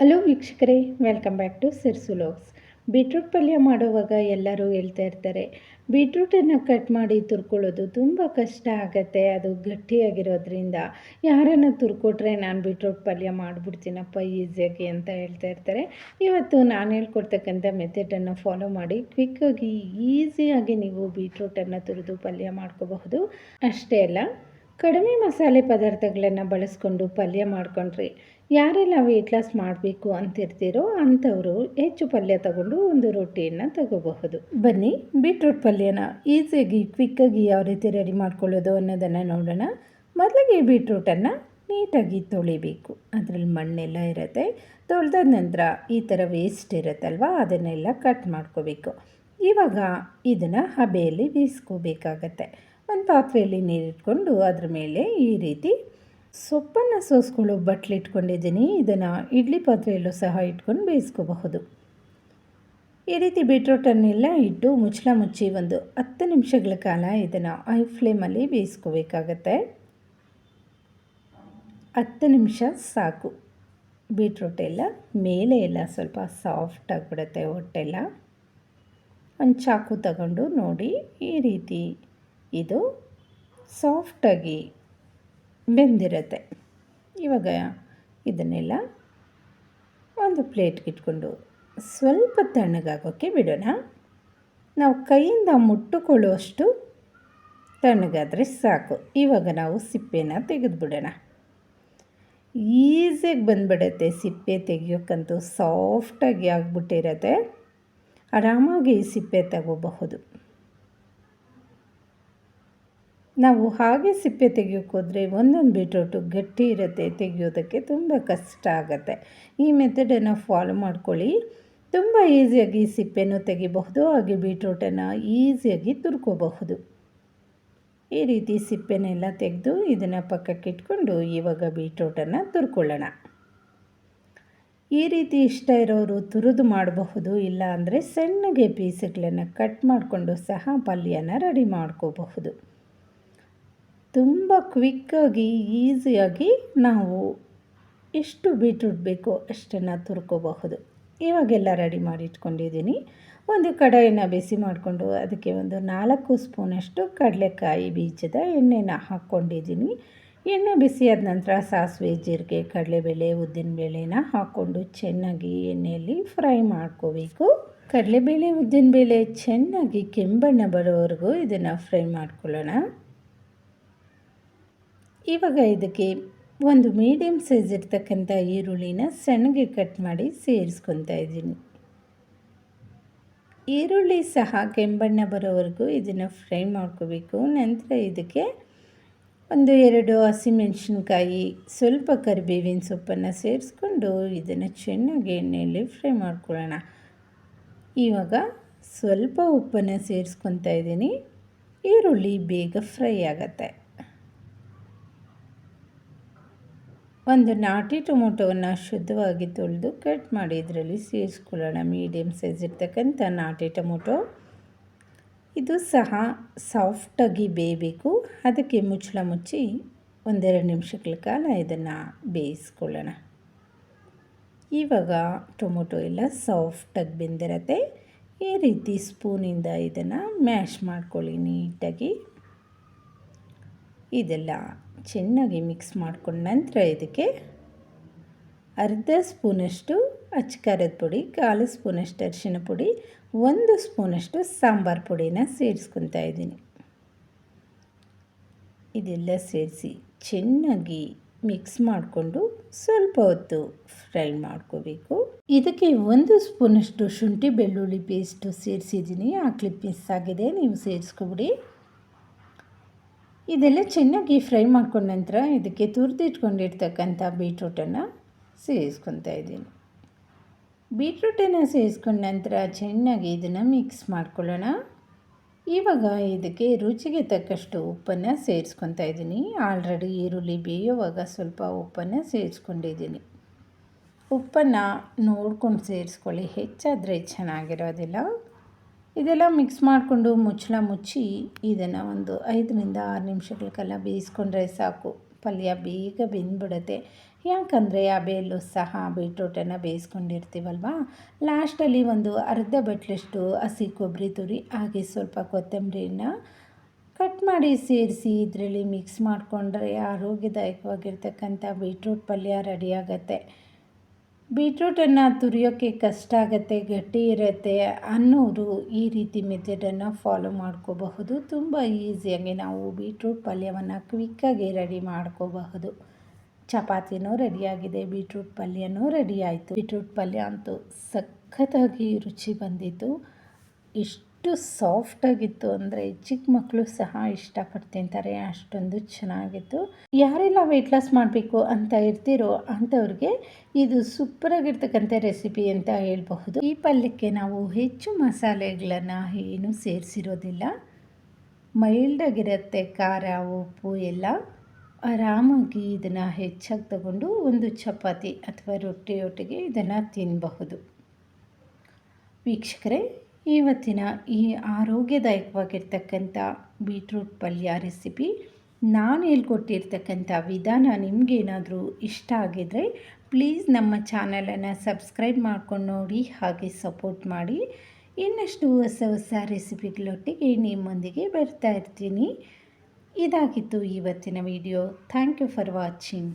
Hello ವೀಕ್ಷಕರೇ welcome back to ಸಿರ್ಸು ಲೋಕ್ಸ್ ಬೀಟ್ರೂಟ್ ಪಲ್ಯ ಮಾಡುವಾಗ ಎಲ್ಲರೂ ಹೇಳ್ತಾ ಇರ್ತಾರೆ ಬೀಟ್ರೂಟನ್ನು ಕಟ್ ಮಾಡಿ ತುರ್ಕೊಳ್ಳೋದು ತುಂಬ ಕಷ್ಟ ಆಗುತ್ತೆ, ಅದು ಗಟ್ಟಿಯಾಗಿರೋದ್ರಿಂದ. ಯಾರನ್ನು ತುರ್ಕೊಟ್ರೆ ನಾನು ಬೀಟ್ರೂಟ್ ಪಲ್ಯ ಮಾಡಿಬಿಡ್ತೀನಪ್ಪ ಈಸಿಯಾಗಿ ಅಂತ ಹೇಳ್ತಾ ಇರ್ತಾರೆ. ಇವತ್ತು ನಾನು ಹೇಳ್ಕೊಡ್ತಕ್ಕಂಥ ಮೆಥಡನ್ನು ಫಾಲೋ ಮಾಡಿ ಕ್ವಿಕ್ಕಾಗಿ ಈಸಿಯಾಗಿ ನೀವು ಬೀಟ್ರೂಟನ್ನು ತುರಿದು ಪಲ್ಯ ಮಾಡ್ಕೋಬಹುದು. ಅಷ್ಟೇ ಅಲ್ಲ, ಕಡಿಮೆ ಮಸಾಲೆ ಪದಾರ್ಥಗಳನ್ನು ಬಳಸ್ಕೊಂಡು ಪಲ್ಯ ಮಾಡ್ಕೊಂಡ್ರಿ ಯಾರೆಲ್ಲ ವೆಯ್ಟ್ ಲಾಸ್ ಮಾಡಬೇಕು ಅಂತಿರ್ತೀರೋ ಅಂಥವರು ಹೆಚ್ಚು ಪಲ್ಯ ತಗೊಂಡು ಒಂದು ರೊಟ್ಟಿಯನ್ನು ತಗೋಬಹುದು. ಬನ್ನಿ ಬೀಟ್ರೂಟ್ ಪಲ್ಯನ ಈಸಿಯಾಗಿ, ಕ್ವಿಕ್ಕಾಗಿ ಯಾವ ರೀತಿ ರೆಡಿ ಮಾಡ್ಕೊಳ್ಳೋದು ಅನ್ನೋದನ್ನು ನೋಡೋಣ. ಮೊದಲಿಗೆ ಬೀಟ್ರೂಟನ್ನು ನೀಟಾಗಿ ತೊಳಿಬೇಕು. ಅದರಲ್ಲಿ ಮಣ್ಣೆಲ್ಲ ಇರುತ್ತೆ. ತೊಳೆದ ನಂತರ ಈ ಥರ ವೇಸ್ಟ್ ಇರುತ್ತಲ್ವ? ಅದನ್ನೆಲ್ಲ ಕಟ್ ಮಾಡ್ಕೋಬೇಕು. ಇವಾಗ ಇದನ್ನು ಹಬೆಯಲ್ಲಿ ಬೀಸ್ಕೋಬೇಕಾಗತ್ತೆ ಒಂದು ಪಾತ್ರೆಯಲ್ಲಿ ನೀರಿಟ್ಕೊಂಡು ಅದ್ರ ಮೇಲೆ ಈ ರೀತಿ ಸೊಪ್ಪನ್ನು ಸೋಸ್ಕೊಳ್ಳೋ ಬಟ್ಲು ಇಟ್ಕೊಂಡಿದ್ದೀನಿ. ಇದನ್ನು ಇಡ್ಲಿ ಪಾತ್ರೆಯಲ್ಲೂ ಸಹ ಇಟ್ಕೊಂಡು ಬೇಯಿಸ್ಕೋಬಹುದು. ಈ ರೀತಿ ಬೀಟ್ರೋಟನ್ನೆಲ್ಲ ಇಟ್ಟು ಮುಚ್ಚಳ ಮುಚ್ಚಿ ಒಂದು ಹತ್ತು ನಿಮಿಷಗಳ ಕಾಲ ಇದನ್ನು ಐ ಫ್ಲೇಮಲ್ಲಿ ಬೇಯಿಸ್ಕೋಬೇಕಾಗತ್ತೆ. ಹತ್ತು ನಿಮಿಷ ಸಾಕು. ಬೀಟ್ರೋಟ್ ಎಲ್ಲ ಮೇಲೆ ಎಲ್ಲ ಸ್ವಲ್ಪ ಸಾಫ್ಟ್ ಆಗಿಬಿಡುತ್ತೆ ಹೊಟ್ಟೆಲ್ಲ. ಒಂದು ಚಾಕು ತಗೊಂಡು ನೋಡಿ ಈ ರೀತಿ ಇದು ಸಾಫ್ಟಾಗಿ ಬೆಂದಿರುತ್ತೆ. ಇವಾಗ ಇದನ್ನೆಲ್ಲ ಒಂದು ಪ್ಲೇಟ್ಗೆ ಇಟ್ಕೊಂಡು ಸ್ವಲ್ಪ ತಣ್ಣಗಾಗೋಕ್ಕೆ ಬಿಡೋಣ. ನಾವು ಕೈಯಿಂದ ಮುಟ್ಟುಕೊಳ್ಳುವಷ್ಟು ತಣ್ಣಗಾದರೆ ಸಾಕು. ಇವಾಗ ನಾವು ಸಿಪ್ಪೆನ ತೆಗೆದುಬಿಡೋಣ. ಈಸಿಯಾಗಿ ಬಂದ್ಬಿಡತ್ತೆ ಸಿಪ್ಪೆ ತೆಗಿಯೋಕ್ಕಂತೂ, ಸಾಫ್ಟಾಗಿ ಆಗಿಬಿಟ್ಟಿರತ್ತೆ. ಆರಾಮಾಗಿ ಸಿಪ್ಪೆ ತಗೋಬಹುದು. ನಾವು ಹಾಗೆ ಸಿಪ್ಪೆ ತೆಗೆಯೋಕ್ಕೋದ್ರೆ ಒಂದೊಂದು ಬೀಟ್ರೋಟು ಗಟ್ಟಿ ಇರುತ್ತೆ, ತೆಗೆಯೋದಕ್ಕೆ ತುಂಬ ಕಷ್ಟ ಆಗುತ್ತೆ. ಈ ಮೆಥಡನ್ನು ಫಾಲೋ ಮಾಡ್ಕೊಳ್ಳಿ. ತುಂಬ ಈಸಿಯಾಗಿ ಸಿಪ್ಪೆನೂ ತೆಗಿಬಹುದು, ಹಾಗೆ ಬೀಟ್ರೋಟನ್ನು ಈಸಿಯಾಗಿ ತುರ್ಕೋಬಹುದು. ಈ ರೀತಿ ಸಿಪ್ಪೆನೆಲ್ಲ ತೆಗೆದು ಇದನ್ನು ಪಕ್ಕಕ್ಕೆ ಇಟ್ಕೊಂಡು ಇವಾಗ ಬೀಟ್ರೋಟನ್ನು ತುರ್ಕೊಳ್ಳೋಣ. ಈ ರೀತಿ ಇಷ್ಟ ಇರೋರು ತುರಿದು ಮಾಡಬಹುದು ಇಲ್ಲ ಅಂದರೆ ಸಣ್ಣಗೆ ಪೀಸ್ಗಳನ್ನು ಕಟ್ ಮಾಡಿಕೊಂಡು ಸಹ ಪಲ್ಯನ ರೆಡಿ ಮಾಡ್ಕೋಬಹುದು. ತುಂಬ ಕ್ವಿಕ್ಕಾಗಿ, ಈಸಿಯಾಗಿ ನಾವು ಎಷ್ಟು ಬೀಟ್ರೂಟ್ ಬೇಕೋ ಅಷ್ಟನ್ನು ತುರ್ಕೋಬಹುದು. ಇವಾಗೆಲ್ಲ ರೆಡಿ ಮಾಡಿ ಇಟ್ಕೊಂಡಿದ್ದೀನಿ. ಒಂದು ಕಡಾಯಿನ ಬಿಸಿ ಮಾಡಿಕೊಂಡು ಅದಕ್ಕೆ ಒಂದು ನಾಲ್ಕು ಸ್ಪೂನಷ್ಟು ಕಡಲೆಕಾಯಿ ಬೀಜದ ಎಣ್ಣೆನ ಹಾಕ್ಕೊಂಡಿದ್ದೀನಿ. ಎಣ್ಣೆ ಬಿಸಿಯಾದ ನಂತರ ಸಾಸಿವೆ, ಜೀರಿಗೆ, ಕಡಲೆಬೇಳೆ, ಉದ್ದಿನಬೇಳೆನ ಹಾಕ್ಕೊಂಡು ಚೆನ್ನಾಗಿ ಎಣ್ಣೆಯಲ್ಲಿ ಫ್ರೈ ಮಾಡ್ಕೋಬೇಕು. ಕಡಲೆಬೇಳೆ, ಉದ್ದಿನಬೇಳೆ ಚೆನ್ನಾಗಿ ಕೆಂಬಣ್ಣ ಬರೋವರೆಗೂ ಇದನ್ನು ಫ್ರೈ ಮಾಡ್ಕೊಳ್ಳೋಣ. ಇವಾಗ ಇದಕ್ಕೆ ಒಂದು ಮೀಡಿಯಮ್ ಸೈಜ್ ಇರ್ತಕ್ಕಂಥ ಈರುಳ್ಳಿನ ಸಣ್ಣಗೆ ಕಟ್ ಮಾಡಿ ಸೇರಿಸ್ಕೊತಾ ಇದ್ದೀನಿ. ಈರುಳ್ಳಿ ಸಹ ಕೆಂಬಣ್ಣ ಬರೋವರೆಗೂ ಇದನ್ನು ಫ್ರೈ ಮಾಡ್ಕೋಬೇಕು. ನಂತರ ಇದಕ್ಕೆ ಒಂದು ಎರಡು ಹಸಿಮೆಣಸಿನ್ಕಾಯಿ, ಸ್ವಲ್ಪ ಕರಿಬೇವಿನ ಸೊಪ್ಪನ್ನು ಸೇರಿಸ್ಕೊಂಡು ಇದನ್ನು ಚೆನ್ನಾಗಿ ಎಣ್ಣೆಯಲ್ಲಿ ಫ್ರೈ ಮಾಡ್ಕೊಳ್ಳೋಣ. ಇವಾಗ ಸ್ವಲ್ಪ ಉಪ್ಪನ್ನು ಸೇರಿಸ್ಕೊತಾ ಇದ್ದೀನಿ. ಈರುಳ್ಳಿ ಬೇಗ ಫ್ರೈ ಆಗುತ್ತೆ. ಒಂದು ನಾಟಿ ಟೊಮೊಟೊವನ್ನು ಶುದ್ಧವಾಗಿ ತೊಳೆದು ಕಟ್ ಮಾಡಿ ಇದರಲ್ಲಿ ಸೇರಿಸ್ಕೊಳ್ಳೋಣ. ಮೀಡಿಯಮ್ ಸೈಜ್ ಇರ್ತಕ್ಕಂಥ ನಾಟಿ ಟೊಮೊಟೊ. ಇದು ಸಹ ಸಾಫ್ಟಾಗಿ ಬೇಯಬೇಕು. ಅದಕ್ಕೆ ಮುಚ್ಚಳ ಮುಚ್ಚಿ ಒಂದೆರಡು ನಿಮಿಷಗಳ ಕಾಲ ಇದನ್ನು ಬೇಯಿಸ್ಕೊಳ್ಳೋಣ. ಇವಾಗ ಟೊಮೊಟೊ ಎಲ್ಲ ಸಾಫ್ಟಾಗಿ ಬೆಂದಿರತ್ತೆ. ಈ ರೀತಿ ಸ್ಪೂನಿಂದ ಇದನ್ನು ಮ್ಯಾಶ್ ಮಾಡ್ಕೊಳ್ಳಿ ನೀಟಾಗಿ. ಇದೆಲ್ಲ ಚೆನ್ನಾಗಿ ಮಿಕ್ಸ್ ಮಾಡ್ಕೊಂಡ ನಂತರ ಇದಕ್ಕೆ ಅರ್ಧ ಸ್ಪೂನಷ್ಟು ಅಚ್ಕಾರದ ಪುಡಿ, ಕಾಲು ಸ್ಪೂನಷ್ಟು ಅರಿಶಿನ ಪುಡಿ, ಒಂದು ಸ್ಪೂನಷ್ಟು ಸಾಂಬಾರು ಪುಡಿನ ಸೇರಿಸ್ಕೊತಾ ಇದ್ದೀನಿ. ಇದೆಲ್ಲ ಸೇರಿಸಿ ಚೆನ್ನಾಗಿ ಮಿಕ್ಸ್ ಮಾಡಿಕೊಂಡು ಸ್ವಲ್ಪ ಹೊತ್ತು ಫ್ರೈ ಮಾಡ್ಕೋಬೇಕು. ಇದಕ್ಕೆ ಒಂದು ಸ್ಪೂನಷ್ಟು ಶುಂಠಿ ಬೆಳ್ಳುಳ್ಳಿ ಪೇಸ್ಟು ಸೇರಿಸಿದ್ದೀನಿ. ಆ ಕ್ಲಿಪ್ ಮಿಸ್ ಆಗಿದೆ, ನೀವು ಸೇರಿಸ್ಕೊಬಿಡಿ. ಇದೆಲ್ಲ ಚೆನ್ನಾಗಿ ಫ್ರೈ ಮಾಡ್ಕೊಂಡ ನಂತರ ಇದಕ್ಕೆ ತುರಿದಿಟ್ಕೊಂಡಿರ್ತಕ್ಕಂಥ ಬೀಟ್ರೂಟನ್ನು ಸೇರಿಸ್ಕೊತಾ ಇದ್ದೀನಿ. ಬೀಟ್ರೂಟನ್ನು ಸೇರಿಸ್ಕೊಂಡ ನಂತರ ಚೆನ್ನಾಗಿ ಇದನ್ನು ಮಿಕ್ಸ್ ಮಾಡ್ಕೊಳ್ಳೋಣ. ಇವಾಗ ಇದಕ್ಕೆ ರುಚಿಗೆ ತಕ್ಕಷ್ಟು ಉಪ್ಪನ್ನು ಸೇರಿಸ್ಕೊತಾ ಇದ್ದೀನಿ. ಆಲ್ರೆಡಿ ಈರುಳ್ಳಿ ಬೇಯುವಾಗ ಸ್ವಲ್ಪ ಉಪ್ಪನ್ನು ಸೇರಿಸ್ಕೊಂಡಿದ್ದೀನಿ. ಉಪ್ಪನ್ನು ನೋಡ್ಕೊಂಡು ಸೇರಿಸ್ಕೊಳ್ಳಿ. ಹೆಚ್ಚಾದರೆ ಚೆನ್ನಾಗಿರೋದಿಲ್ಲ. ಇದೆಲ್ಲ ಮಿಕ್ಸ್ ಮಾಡಿಕೊಂಡು ಮುಚ್ಚಳ ಮುಚ್ಚಿ ಇದನ್ನು ಒಂದು ಐದರಿಂದ ಆರು ನಿಮಿಷಗಳ ಕಾಲ ಬೇಯಿಸ್ಕೊಂಡ್ರೆ ಸಾಕು. ಪಲ್ಯ ಬೇಗ ಬೆಂದ್ಬಿಡುತ್ತೆ. ಯಾಕಂದರೆ ಆ ಬೇಲು ಸಹ ಬೀಟ್ರೂಟನ್ನು ಬೇಯಿಸ್ಕೊಂಡಿರ್ತೀವಲ್ವಾ? ಲಾಸ್ಟಲ್ಲಿ ಒಂದು ಅರ್ಧ ಬಟ್ಲಷ್ಟು ಹಸಿ ಕೊಬ್ಬರಿ ತುರಿ, ಹಾಗೆ ಸ್ವಲ್ಪ ಕೊತ್ತಂಬರಿನ ಕಟ್ ಮಾಡಿ ಸೇರಿಸಿ ಇದರಲ್ಲಿ ಮಿಕ್ಸ್ ಮಾಡಿಕೊಂಡ್ರೆ ಆರೋಗ್ಯದಾಯಕವಾಗಿರ್ತಕ್ಕಂಥ ಬೀಟ್ರೂಟ್ ಪಲ್ಯ ರೆಡಿಯಾಗತ್ತೆ ಬೀಟ್ರೂಟನ್ನು ತುರಿಯೋಕ್ಕೆ ಕಷ್ಟ ಆಗುತ್ತೆ, ಗಟ್ಟಿ ಇರುತ್ತೆ ಅನ್ನೋರು ಈ ರೀತಿ ಮೆಥಡನ್ನು ಫಾಲೋ ಮಾಡ್ಕೋಬಹುದು. ತುಂಬ ಈಸಿಯಾಗಿ ನಾವು ಬೀಟ್ರೂಟ್ ಪಲ್ಯವನ್ನು ಕ್ವಿಕ್ಕಾಗಿ ರೆಡಿ ಮಾಡ್ಕೋಬಹುದು. ಚಪಾತಿನೂ ರೆಡಿಯಾಗಿದೆ, ಬೀಟ್ರೂಟ್ ಪಲ್ಯನೂ ರೆಡಿ ಆಯಿತು ಬೀಟ್ರೂಟ್ ಪಲ್ಯ ಅಂತೂ ಸಖತ್ತಾಗಿ ರುಚಿ ಬಂದಿತ್ತು ಇಷ್ಟು ಸಾಫ್ಟಾಗಿತ್ತು ಅಂದರೆ ಚಿಕ್ಕ ಮಕ್ಕಳು ಸಹ ಇಷ್ಟಪಟ್ಟು ತಿಂತಾರೆ, ಅಷ್ಟೊಂದು ಚೆನ್ನಾಗಿತ್ತು. ಯಾರೆಲ್ಲ ವೆಯ್ಟ್ ಲಾಸ್ ಮಾಡಬೇಕು ಅಂತ ಇರ್ತೀರೋ ಅಂಥವ್ರಿಗೆ ಇದು ಸೂಪರಾಗಿರ್ತಕ್ಕಂಥ ರೆಸಿಪಿ ಅಂತ ಹೇಳ್ಬಹುದು. ಈ ಪಲ್ಯಕ್ಕೆ ನಾವು ಹೆಚ್ಚು ಮಸಾಲೆಗಳನ್ನು ಏನು ಸೇರಿಸಿರೋದಿಲ್ಲ. ಮೈಲ್ಡಾಗಿರುತ್ತೆ ಖಾರ, ಉಪ್ಪು ಎಲ್ಲ. ಆರಾಮಾಗಿ ಇದನ್ನು ಹೆಚ್ಚಾಗಿ ತಗೊಂಡು ಒಂದು ಚಪಾತಿ ಅಥವಾ ರೊಟ್ಟಿಯೊಟ್ಟಿಗೆ ಇದನ್ನು ತಿನ್ನಬಹುದು ವೀಕ್ಷಕರೇ ಇವತ್ತಿನ ಈ ಆರೋಗ್ಯದಾಯಕವಾಗಿರ್ತಕ್ಕಂಥ ಬೀಟ್ರೂಟ್ ಪಲ್ಯ ರೆಸಿಪಿ ನಾನು ಹೇಳ್ಕೊಟ್ಟಿರ್ತಕ್ಕಂಥ ವಿಧಾನ ನಿಮಗೇನಾದರೂ ಇಷ್ಟ ಆಗಿದರೆ ಪ್ಲೀಸ್ ನಮ್ಮ ಚಾನಲನ್ನು ಸಬ್ಸ್ಕ್ರೈಬ್ ಮಾಡ್ಕೊಂಡು ನೋಡಿ ಹಾಗೆ ಸಪೋರ್ಟ್ ಮಾಡಿ. ಇನ್ನಷ್ಟು ಹೊಸ ಹೊಸ ರೆಸಿಪಿಗಳೊಟ್ಟಿಗೆ ನಿಮ್ಮೊಂದಿಗೆ ಬರ್ತಾ ಇರ್ತೀನಿ. ಇದಾಗಿತ್ತು ಇವತ್ತಿನ video. Thank you for watching.